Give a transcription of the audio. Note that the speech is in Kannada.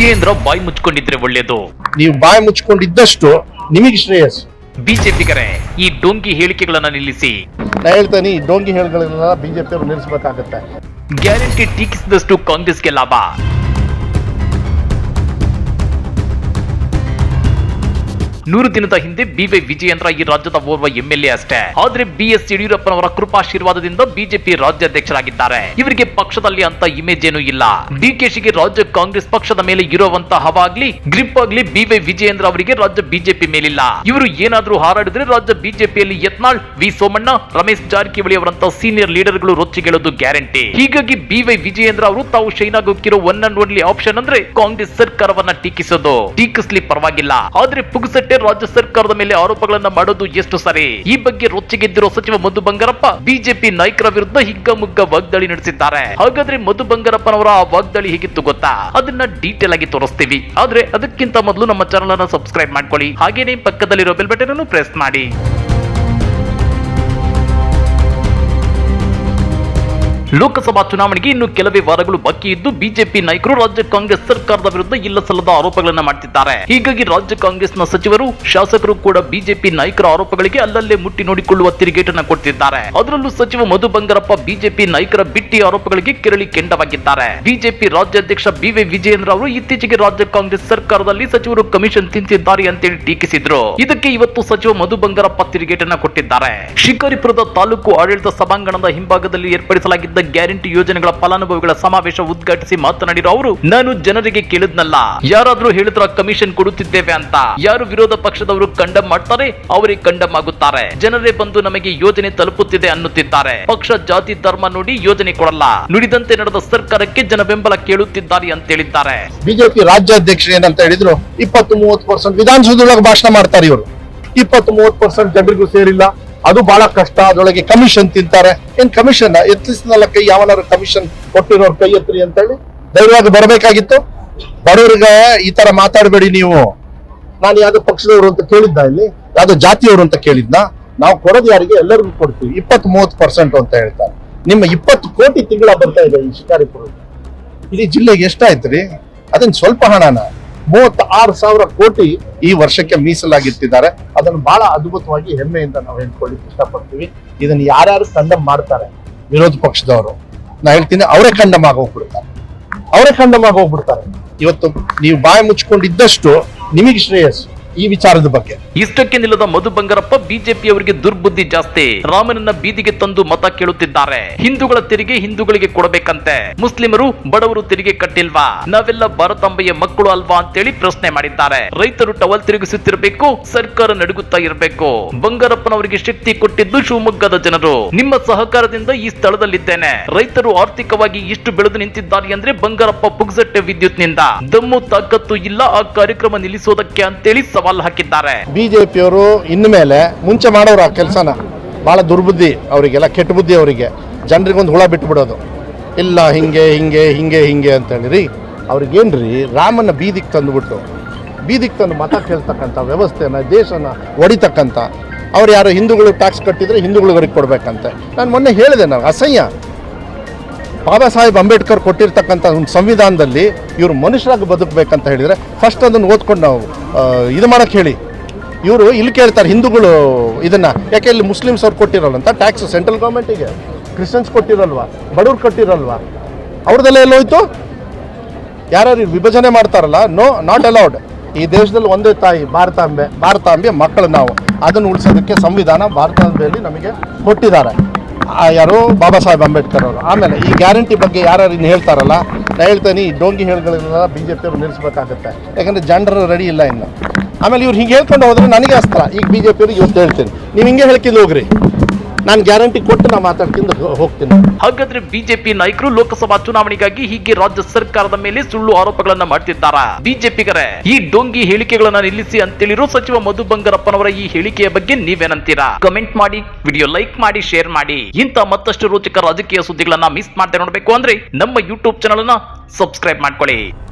ವಿಜಯೇಂದ್ರ ಬಾಯಿ ಮುಚ್ಕೊಂಡಿದ್ರೆ ಒಳ್ಳೇದು. ನೀವು ಬಾಯಿ ಮುಚ್ಕೊಂಡಿದ್ದಷ್ಟು ನಿಮಗೆ ಶ್ರೇಯಸ್ ಬಿಜೆಪಿಗರೇ ಈ ಡೋಂಗಿ ಹೇಳಿಕೆಗಳನ್ನ ನಿಲ್ಲಿಸಿ. ನಾ ಹೇಳ್ತೇನೆ ಈ ಡೋಂಗಿ ಹೇಳುಗಳನ್ನೆಲ್ಲ ಬಿಜೆಪಿ ಅವರು ನಿಲ್ಲಿಸಬೇಕಾಗತ್ತೆ. ಗ್ಯಾರಂಟಿ ಟೀಕಿಸಿದಷ್ಟು ಕಾಂಗ್ರೆಸ್ಗೆ ಲಾಭ. ನೂರು ದಿನದ ಹಿಂದೆ ಬಿವೈ ವಿಜಯೇಂದ್ರ ಈ ರಾಜ್ಯದ ಓರ್ವ ಎಂಎಲ್ಎ ಅಷ್ಟೇ. ಆದ್ರೆ ಬಿ ಎಸ್ ಯಡಿಯೂರಪ್ಪನವರ ಕೃಪಾಶೀರ್ವಾದದಿಂದ ಬಿಜೆಪಿ ರಾಜ್ಯಾಧ್ಯಕ್ಷರಾಗಿದ್ದಾರೆ. ಇವರಿಗೆ ಪಕ್ಷದಲ್ಲಿ ಅಂತ ಇಮೇಜ್ ಏನೂ ಇಲ್ಲ. ಡಿಕೆಶಿಗೆ ರಾಜ್ಯ ಕಾಂಗ್ರೆಸ್ ಪಕ್ಷದ ಮೇಲೆ ಇರುವಂತ ಹವಾಗ್ಲಿ ಗ್ರಿಪ್ ಆಗ್ಲಿ ಬಿವೈ ವಿಜಯೇಂದ್ರ ಅವರಿಗೆ ರಾಜ್ಯ ಬಿಜೆಪಿ ಮೇಲಿಲ್ಲ. ಇವರು ಏನಾದ್ರೂ ಹಾರಾಡಿದ್ರೆ ರಾಜ್ಯ ಬಿಜೆಪಿಯಲ್ಲಿ ಯತ್ನಾಳ್, ವಿ ಸೋಮಣ್ಣ, ರಮೇಶ್ ಜಾರಕಿಹೊಳಿ ಅವರಂತ ಸೀನಿಯರ್ ಲೀಡರ್ಗಳು ರೊಚ್ಚಿಗೆಳೋದು ಗ್ಯಾರಂಟಿ ಹೀಗಾಗಿ ಬಿವೈ ವಿಜಯೇಂದ್ರ ಅವರು ತಾವು ಶೈನ್ ಹೋಗ್ತಿರೋ ಒನ್ ಅಂಡ್ ಓನ್ಲಿ ಆಪ್ಷನ್ ಅಂದ್ರೆ ಕಾಂಗ್ರೆಸ್ ಸರ್ಕಾರವನ್ನ ಟೀಕಿಸೋದು. ಟೀಕಿಸ್ಲಿ ಪರವಾಗಿಲ್ಲ. ಆದ್ರೆ ರಾಜ್ಯ ಸರ್ಕಾರದ ಮೇಲೆ ಆರೋಪಗಳನ್ನ ಮಾಡೋದು ಎಷ್ಟು ಸರಿ? ಈ ಬಗ್ಗೆ ರೊಚ್ಚಿಗೆದ್ದಿರೋ ಸಚಿವ ಮಧು ಬಂಗಾರಪ್ಪ ಬಿಜೆಪಿ ನಾಯಕರ ವಿರುದ್ಧ ಹಿಗ್ಗಮುಗ್ಗ ವಾಗ್ದಾಳಿ ನಡೆಸಿದ್ದಾರೆ. ಹಾಗಾದ್ರೆ ಮಧು ಬಂಗಾರಪ್ಪನವರ ಆ ವಾಗ್ದಾಳಿ ಹೇಗಿತ್ತು ಗೊತ್ತಾ? ಅದನ್ನ ಡೀಟೇಲ್ ಆಗಿ ತೋರಿಸ್ತೀವಿ. ಆದ್ರೆ ಅದಕ್ಕಿಂತ ಮೊದಲು ನಮ್ಮ ಚಾನಲ್ ಅನ್ನ ಸಬ್ಸ್ಕ್ರೈಬ್ ಮಾಡ್ಕೊಳ್ಳಿ. ಹಾಗೇನೆ ಪಕ್ಕದಲ್ಲಿರೋ ಬೆಲ್ ಬಟನ್ ಅನ್ನು ಪ್ರೆಸ್ ಮಾಡಿ. ಲೋಕಸಭಾ ಚುನಾವಣೆಗೆ ಇನ್ನು ಕೆಲವೇ ವಾರಗಳು ಬಾಕಿ ಇದ್ದು ಬಿಜೆಪಿ ನಾಯಕರು ರಾಜ್ಯ ಕಾಂಗ್ರೆಸ್ ಸರ್ಕಾರದ ವಿರುದ್ಧ ಇಲ್ಲ ಸಲ್ಲದ ಆರೋಪಗಳನ್ನು ಮಾಡ್ತಿದ್ದಾರೆ. ಹೀಗಾಗಿ ರಾಜ್ಯ ಕಾಂಗ್ರೆಸ್ನ ಸಚಿವರು, ಶಾಸಕರು ಕೂಡ ಬಿಜೆಪಿ ನಾಯಕರ ಆರೋಪಗಳಿಗೆ ಅಲ್ಲಲ್ಲೇ ಮುಟ್ಟಿ ನೋಡಿಕೊಳ್ಳುವ ತಿರುಗೇಟನ್ನು ಕೊಡ್ತಿದ್ದಾರೆ. ಅದರಲ್ಲೂ ಸಚಿವ ಮಧು ಬಂಗಾರಪ್ಪ ಬಿಜೆಪಿ ನಾಯಕರ ಬಿಟ್ಟಿ ಆರೋಪಗಳಿಗೆ ಕೆರಳಿ ಕೆಂಡವಾಗಿದ್ದಾರೆ. ಬಿಜೆಪಿ ರಾಜ್ಯಾಧ್ಯಕ್ಷ ಬಿವೈ ವಿಜಯೇಂದ್ರ ಅವರು ಇತ್ತೀಚೆಗೆ ರಾಜ್ಯ ಕಾಂಗ್ರೆಸ್ ಸರ್ಕಾರದಲ್ಲಿ ಸಚಿವರು ಕಮಿಷನ್ ತಿಂತಿದ್ದಾರೆ ಅಂತೇಳಿ ಟೀಕಿಸಿದ್ರು. ಇದಕ್ಕೆ ಇವತ್ತು ಸಚಿವ ಮಧು ಬಂಗಾರಪ್ಪ ತಿರುಗೇಟನ್ನು ಕೊಟ್ಟಿದ್ದಾರೆ. ಶಿಕಾರಿಪುರದ ತಾಲೂಕು ಆಡಳಿತ ಸಭಾಂಗಣದ ಹಿಂಭಾಗದಲ್ಲಿ ಏರ್ಪಡಿಸಲಾಗಿದ್ದ ಗ್ಯಾರಂಟಿ ಯೋಜನೆಗಳ ಫಲಾನುಭವಿಗಳ ಸಮಾವೇಶ ಉದ್ಘಾಟಿಸಿ ಮಾತನಾಡಿರೋ ಅವರು, ನಾನು ಜನರಿಗೆ ಕೇಳಿದ್ನಲ್ಲ. ಯಾರಾದ್ರೂ ಹೇಳಿದ್ರ ಕಮಿಷನ್ ಕೊಡುತ್ತಿದ್ದೇವೆ ಅಂತ. ಯಾರು ವಿರೋಧ ಪಕ್ಷದವರು ಕಂಡಮ್ ಮಾಡ್ತಾರೆ ಅವರಿಗೆ ಕಂಡಮ್ ಆಗುತ್ತಾರೆ. ಜನರೇ ಬಂದು ನಮಗೆ ಯೋಜನೆ ತಲುಪುತ್ತಿದೆ ಅನ್ನುತ್ತಿದ್ದಾರೆ. ಪಕ್ಷ ಜಾತಿ ಧರ್ಮ ನೋಡಿ ಯೋಜನೆ ಕೊಡಲ್ಲ. ನುಡಿದಂತೆ ನಡೆದ ಸರ್ಕಾರಕ್ಕೆ ಜನ ಬೆಂಬಲ ಕೇಳುತ್ತಿದ್ದಾರೆ ಅಂತ ಹೇಳಿದ್ದಾರೆ. ಬಿಜೆಪಿ ರಾಜ್ಯಾಧ್ಯಕ್ಷ ಏನಂತ ಹೇಳಿದ್ರು, ಇಪ್ಪತ್ತು ಮೂವತ್ತು ಪರ್ಸೆಂಟ್ ವಿಧಾನಸೌಧದೊಳಗೆ ಭಾಷಣ ಮಾಡ್ತಾರೆ ಇವರು. ಇಪ್ಪತ್ತು ಮೂವತ್ತು ಪರ್ಸೆಂಟ್ ಜನರಿಗೂ ಸೇರಿಲ್ಲ. ಅದು ಬಹಳ ಕಷ್ಟ, ಅದರೊಳಗೆ ಕಮಿಷನ್ ತಿಂತಾರೆ. ಏನ್ ಕಮಿಷನ್ ಎತ್ತಿಸ್ನಲ್ಲ ಕೈ ಯಾವನಾರು ಕಮಿಷನ್ ಕೊಟ್ಟಿರೋರು ಕೈ ಎತ್ತರಿ ಅಂತ ಹೇಳಿ ಧೈರ್ಯವಾಗಿ ಬರಬೇಕಾಗಿತ್ತು. ಬಡವರಿಗೆ ಈ ತರ ಮಾತಾಡಬೇಡಿ ನೀವು. ನಾನು ಯಾವ್ದೋ ಪಕ್ಷದವರು ಅಂತ ಕೇಳಿದ್ದ ಇಲ್ಲಿ? ಯಾವ್ದೋ ಜಾತಿಯವರು ಅಂತ ಕೇಳಿದ್ನ? ನಾವು ಕೊಡೋದು ಯಾರಿಗೆ? ಎಲ್ಲರಿಗೂ ಕೊಡ್ತೀವಿ. ಇಪ್ಪತ್ತು ಮೂವತ್ತು ಪರ್ಸೆಂಟ್ ಅಂತ ಹೇಳ್ತಾರೆ. ನಿಮ್ಮ ಇಪ್ಪತ್ತು ಕೋಟಿ ತಿಂಗಳ ಬರ್ತಾ ಇದೆ ಈ ಶಿಕಾರಿಪುರ ಇಡೀ ಜಿಲ್ಲೆಗೆ ಎಷ್ಟಾಯ್ತು ರೀ? ಅದನ್ನ ಸ್ವಲ್ಪ ಹಣನ? ಮೂವತ್ತಾರು ಸಾವಿರ ಕೋಟಿ ಈ ವರ್ಷಕ್ಕೆ ಮೀಸಲಾಗಿಟ್ಟಿದ್ದಾರೆ. ಅದನ್ನು ಬಹಳ ಅದ್ಭುತವಾಗಿ ಹೆಮ್ಮೆಯಿಂದ ನಾವು ಹೇಳ್ಕೊಳ್ಳಿಕ್ಕೆ ಇಷ್ಟಪಡ್ತೀವಿ ಇದನ್ನ ಯಾರ್ಯಾರು ಕಂಡಮ್ ಮಾಡ್ತಾರೆ? ವಿರೋಧ ಪಕ್ಷದವರು. ನಾ ಹೇಳ್ತೀನಿ, ಅವರೇ ಕಂಡಮ್ ಆಗಿ ಹೋಗ್ಬಿಡ್ತಾರೆ ಅವರೇ ಕಂಡಮ್ ಇವತ್ತು ನೀವು ಬಾಯಿ ಮುಚ್ಕೊಂಡಿದ್ದಷ್ಟು ನಿಮಗೆ ಶ್ರೇಯಸ್ ಈ ವಿಚಾರದ ಬಗ್ಗೆ. ಇಷ್ಟಕ್ಕೆ ನಿಲ್ಲದ ಮಧು ಬಂಗಾರಪ್ಪ ಬಿಜೆಪಿಯವರಿಗೆ ದುರ್ಬುದ್ಧಿ ಜಾಸ್ತಿ. ರಾಮನನ್ನ ಬೀದಿಗೆ ತಂದು ಮತ ಕೇಳುತ್ತಿದ್ದಾರೆ. ಹಿಂದೂಗಳ ತೆರಿಗೆ ಹಿಂದೂಗಳಿಗೆ ಕೊಡಬೇಕಂತೆ. ಮುಸ್ಲಿಮರು ಬಡವರು ತೆರಿಗೆ ಕಟ್ಟಿಲ್ವಾ? ನಾವೆಲ್ಲ ಭಾರತಾಂಬೆಯ ಮಕ್ಕಳು ಅಲ್ವಾ ಅಂತೇಳಿ ಪ್ರಶ್ನೆ ಮಾಡಿದ್ದಾರೆ. ರೈತರು ಟವಲ್ ತಿರುಗಿಸುತ್ತಿರಬೇಕು, ಸರ್ಕಾರ ನಡುಗುತ್ತಾ ಇರಬೇಕು. ಬಂಗಾರಪ್ಪನವರಿಗೆ ಶಕ್ತಿ ಕೊಟ್ಟಿದ್ದು ಶಿವಮೊಗ್ಗದ ಜನರು. ನಿಮ್ಮ ಸಹಕಾರದಿಂದ ಈ ಸ್ಥಳದಲ್ಲಿದ್ದೇನೆ. ರೈತರು ಆರ್ಥಿಕವಾಗಿ ಇಷ್ಟು ಬೆಳೆದು ನಿಂತಿದ್ದಾರೆ ಅಂದ್ರೆ ಬಂಗಾರಪ್ಪ ಪುಗ್ಸಟ್ಟೆ ವಿದ್ಯುತ್ನಿಂದ. ದಮ್ಮು ತಾಕತ್ತು ಇಲ್ಲ ಆ ಕಾರ್ಯಕ್ರಮ ನಿಲ್ಲಿಸೋದಕ್ಕೆ ಅಂತೇಳಿ ಸವಾಲ್ ಹಾಕಿದ್ದಾರೆ. ಬಿಜೆಪಿಯವರು ಮೇಲೆ ಮುಂಚೆ ಮಾಡೋರು ಆ ಕೆಲಸನ ಭಾಳ ದುರ್ಬುದ್ಧಿ ಅವರಿಗೆಲ್ಲ, ಕೆಟ್ಟ ಬುದ್ಧಿ ಅವರಿಗೆ. ಜನರಿಗೊಂದು ಹುಳ ಬಿಟ್ಬಿಡೋದು. ಇಲ್ಲ, ಹಿಂಗೆ ಹಿಂಗೆ ಹಿಂಗೆ ಹಿಂಗೆ ಅಂತೇಳಿ ಅವ್ರಿಗೇನ್ರಿ, ರಾಮನ ಬೀದಿಗೆ ತಂದುಬಿಟ್ಟು, ಬೀದಿಗೆ ತಂದು ಮತ ಕೇಳ್ತಕ್ಕಂಥ ವ್ಯವಸ್ಥೆನ, ದೇಶನ ಒಡಿತಕ್ಕಂಥ, ಅವ್ರು ಯಾರು ಹಿಂದೂಗಳು ಟ್ಯಾಕ್ಸ್ ಕಟ್ಟಿದ್ರೆ ಹಿಂದೂಗಳಿಗೆ ಕೊಡಬೇಕಂತೆ. ನಾನು ಮೊನ್ನೆ ಹೇಳಿದೆ ನಾನು, ಅಸಹ್ಯ. ಬಾಬಾ ಸಾಹೇಬ್ ಅಂಬೇಡ್ಕರ್ ಕೊಟ್ಟಿರ್ತಕ್ಕಂಥ ಒಂದು ಸಂವಿಧಾನದಲ್ಲಿ ಇವರು ಮನುಷ್ಯರಾಗಿ ಬದುಕಬೇಕಂತ ಹೇಳಿದರೆ ಫಸ್ಟ್ ಅದನ್ನು ಓದ್ಕೊಂಡು ನಾವು ಇದು ಮಾಡೋಕ್ಕೆ ಹೇಳಿ. ಇವರು ಇಲ್ಲಿ ಕೇಳ್ತಾರೆ ಹಿಂದೂಗಳು ಇದನ್ನು, ಯಾಕೆ ಇಲ್ಲಿ ಮುಸ್ಲಿಮ್ಸ್ ಅವ್ರು ಕೊಟ್ಟಿರಲ್ಲ ಅಂತ? ಟ್ಯಾಕ್ಸ್ ಸೆಂಟ್ರಲ್ ಗೌರ್ಮೆಂಟಿಗೆ ಕ್ರಿಶ್ಚಿಯನ್ಸ್ ಕೊಟ್ಟಿರಲ್ವಾ? ಬಡವ್ರು ಕೊಟ್ಟಿರಲ್ವಾ? ಅವ್ರದ್ದೆಲ್ಲ ಎಲ್ಲೋಯ್ತು? ಯಾರ್ಯಾರು ವಿಭಜನೆ ಮಾಡ್ತಾರಲ್ಲ? ನೋ ನಾಟ್ ಅಲೌಡ್ ಈ ದೇಶದಲ್ಲಿ ಒಂದೇ ತಾಯಿ, ಭಾರತಾಂಬೆ ಭಾರತಾಂಬೆ ಮಕ್ಕಳು ನಾವು. ಅದನ್ನು ಉಳಿಸೋದಕ್ಕೆ ಸಂವಿಧಾನ ಭಾರತಾಂಬೆಯಲ್ಲಿ ನಮಗೆ ಕೊಟ್ಟಿದ್ದಾರೆ. ಯಾರು ಬಾಬಾ ಸಾಹೇಬ್ ಅಂಬೇಡ್ಕರ್ ಅವರು. ಆಮೇಲೆ ಈ ಗ್ಯಾರಂಟಿ ಬಗ್ಗೆ ಯಾರು ಇನ್ನು ಹೇಳ್ತಾರಲ್ಲ, ನಾ ಹೇಳ್ತೇನೆ, ಈ ಡೋಂಗಿ ಹೇಳ್ಗಳನ್ನೆಲ್ಲ ಬಿ ಜೆ ಪಿಯವರು ನಿಲ್ಲಿಸಬೇಕಾಗುತ್ತೆ. ಯಾಕಂದರೆ ಜನರು ರೆಡಿ ಇಲ್ಲ ಇನ್ನು. ಆಮೇಲೆ ಇವ್ರು ಹಿಂಗೆ ಹೇಳ್ಕೊಂಡು ಹೋದ್ರೆ ನನಗೆ ಅಸ್ತ್ರ. ಈಗ ಬಿ ಜೆ ಪಿಯವ್ರಿಗೆ ಇವತ್ತು ಹೇಳ್ತೀನಿ. ನೀವು ಹಿಂಗೆ ಹೇಳ್ಕಿದ್ದು ಹೋಗ್ರಿ. ನಾನು ಗ್ಯಾರಂಟಿ ಕೊಟ್ಟು ನಾ ಮಾತಾಡ್ಕೊಂಡು ಹೋ- ಹೋಗ್ತೀನಿ. ಹಾಗಾದ್ರೆ ಬಿಜೆಪಿ ನಾಯಕರು ಲೋಕಸಭಾ ಚುನಾವಣೆಗಾಗಿ ಹೀಗೆ ರಾಜ್ಯ ಸರ್ಕಾರದ ಮೇಲೆ ಸುಳ್ಳು ಆರೋಪಗಳನ್ನ ಮಾಡ್ತಿದ್ದಾರ? ಬಿಜೆಪಿಗರೇ, ಈ ಡೊಂಗಿ ಹೇಳಿಕೆಗಳನ್ನ ನಿಲ್ಲಿಸಿ ಅಂತೇಳಿರೋ ಸಚಿವ ಮಧು ಬಂಗಾರಪ್ಪನವರ ಈ ಹೇಳಿಕೆಯ ಬಗ್ಗೆ ನೀವೇನಂತೀರಾ? ಕಮೆಂಟ್ ಮಾಡಿ, ವಿಡಿಯೋ ಲೈಕ್ ಮಾಡಿ, ಶೇರ್ ಮಾಡಿ. ಇಂತ ಮತ್ತಷ್ಟು ರೋಚಕ ರಾಜಕೀಯ ಸುದ್ದಿಗಳನ್ನ ಮಿಸ್ ಮಾಡದೆ ನೋಡಬೇಕು ಅಂದ್ರೆ ನಮ್ಮ ಯೂಟ್ಯೂಬ್ ಚಾನಲ್ ಅನ್ನ ಸಬ್ಸ್ಕ್ರೈಬ್ ಮಾಡ್ಕೊಳ್ಳಿ.